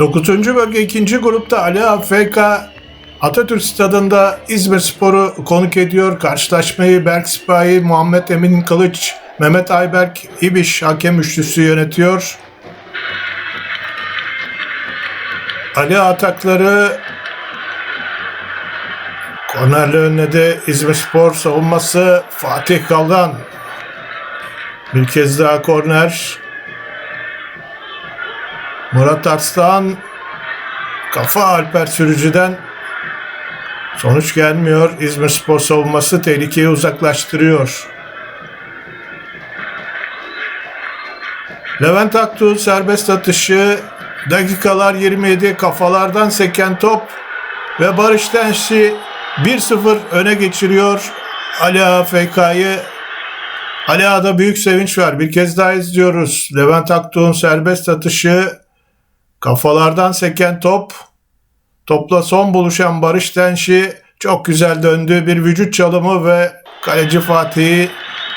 9. bölge 2. grupta Ali AFK Atatürk Stadında İzmir Spor'u konuk ediyor. Karşılaşmayı Berk Sipahi, Muhammed Emin Kılıç, Mehmet Ayberk, İbiş hakem üçlüsü yönetiyor. Ali atakları kornerle önledi İzmir Spor savunması Fatih Kaldan. Bir kez daha korner. Murat Arslan kafa Alper Sürücü'den sonuç gelmiyor. İzmir Spor savunması tehlikeyi uzaklaştırıyor. Levent Aktuğ serbest atışı dakikalar 27 kafalardan seken top ve Barış Denşi 1-0 öne geçiriyor Ali AFK'yı. Ali Ağa'da büyük sevinç var. Bir kez daha izliyoruz. Levent Aktuğ'un serbest atışı kafalardan seken top. Topla son buluşan Barış Denşi çok güzel döndü. Bir vücut çalımı ve kaleci Fatih'i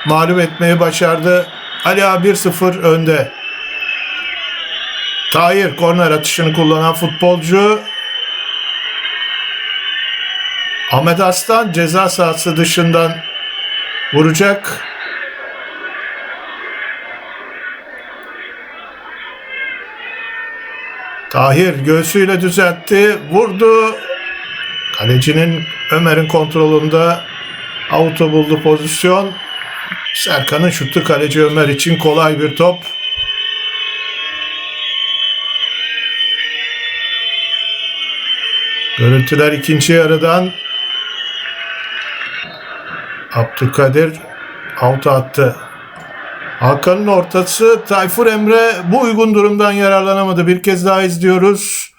mağlup etmeyi başardı. Ali Ağa 1-0 önde. Tahir korner atışını kullanan futbolcu. Ahmet Aslan ceza sahası dışından vuracak. Tahir göğsüyle düzeltti. Vurdu. Kalecinin Ömer'in kontrolünde auto buldu pozisyon. Serkan'ın şutu kaleci Ömer için kolay bir top. Görüntüler ikinci yarıdan Abdülkadir out attı. Hakan'ın ortası Tayfur Emre bu uygun durumdan yararlanamadı. Bir kez daha izliyoruz.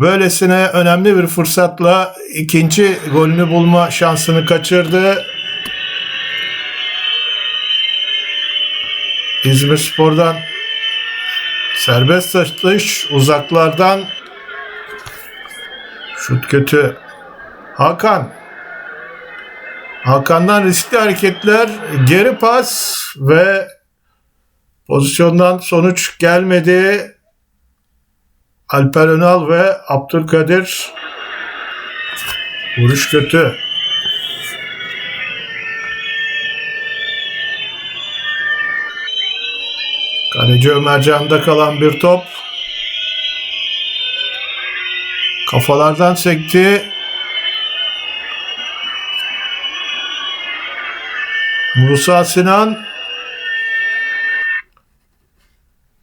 Böylesine önemli bir fırsatla ikinci golünü bulma şansını kaçırdı. İzmir Spor'dan serbest atış uzaklardan şut kötü. Hakan Hakan'dan riskli hareketler, geri pas ve pozisyondan sonuç gelmedi. Alper Önal ve Abdülkadir vuruş kötü. Kaleci Ömercan'da kalan bir top. Kafalardan sekti. Musa Sinan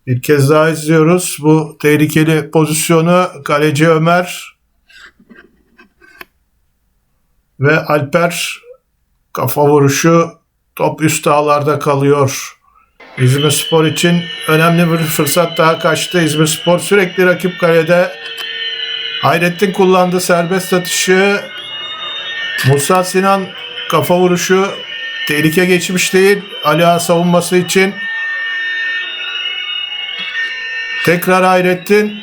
bir kez daha izliyoruz bu tehlikeli pozisyonu kaleci Ömer ve Alper kafa vuruşu top üst ağlarda kalıyor. İzmir Spor için önemli bir fırsat daha kaçtı. İzmir Spor sürekli rakip kalede. Hayrettin kullandı serbest atışı. Musa Sinan kafa vuruşu Tehlike geçmiş değil. Ali Ağa savunması için. Tekrar Hayrettin.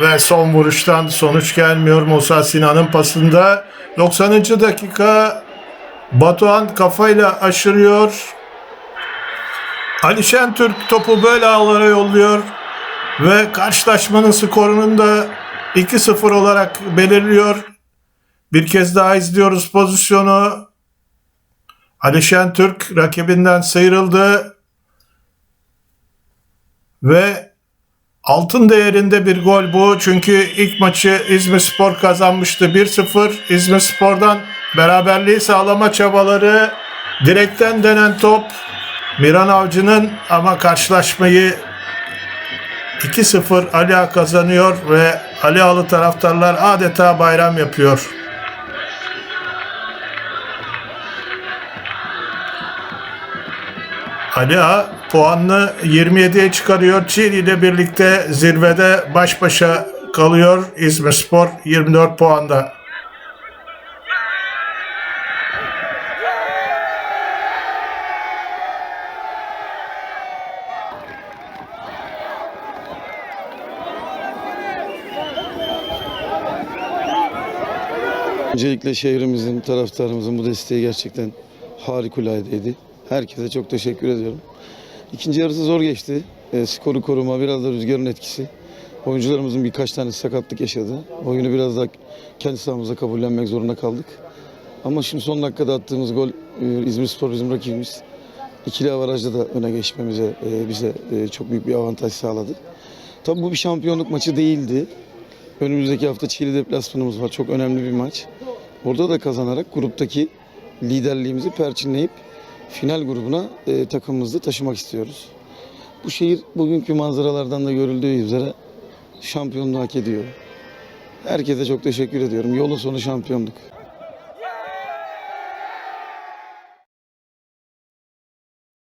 Ve son vuruştan sonuç gelmiyor Musa Sinan'ın pasında. 90. dakika Batuhan kafayla aşırıyor. Ali Şentürk topu böyle ağlara yolluyor. Ve karşılaşmanın skorunun da 2-0 olarak belirliyor. Bir kez daha izliyoruz pozisyonu. Alişen Türk rakibinden sıyrıldı. Ve altın değerinde bir gol bu. Çünkü ilk maçı İzmir Spor kazanmıştı 1-0. İzmir Spor'dan beraberliği sağlama çabaları. Direkten denen top Miran Avcı'nın ama karşılaşmayı 2-0 Ali kazanıyor ve Ali Ağlı taraftarlar adeta bayram yapıyor. Ali Ağa puanını 27'ye çıkarıyor. Çiğli ile birlikte zirvede baş başa kalıyor. İzmir Spor 24 puanda. Öncelikle şehrimizin, taraftarımızın bu desteği gerçekten harikuladeydi. Herkese çok teşekkür ediyorum. İkinci yarısı zor geçti. e, skoru koruma, biraz da rüzgarın etkisi. Oyuncularımızın birkaç tane sakatlık yaşadı. Oyunu biraz daha kendi sahamızda kabullenmek zorunda kaldık. Ama şimdi son dakikada attığımız gol e, İzmir Spor bizim rakibimiz. İkili avarajda da öne geçmemize e, bize e, çok büyük bir avantaj sağladı. Tabii bu bir şampiyonluk maçı değildi. Önümüzdeki hafta Çiğli deplasmanımız var. Çok önemli bir maç. Orada da kazanarak gruptaki liderliğimizi perçinleyip final grubuna e, takımımızı taşımak istiyoruz. Bu şehir bugünkü manzaralardan da görüldüğü üzere şampiyonluğu hak ediyor. Herkese çok teşekkür ediyorum. Yolun sonu şampiyonluk.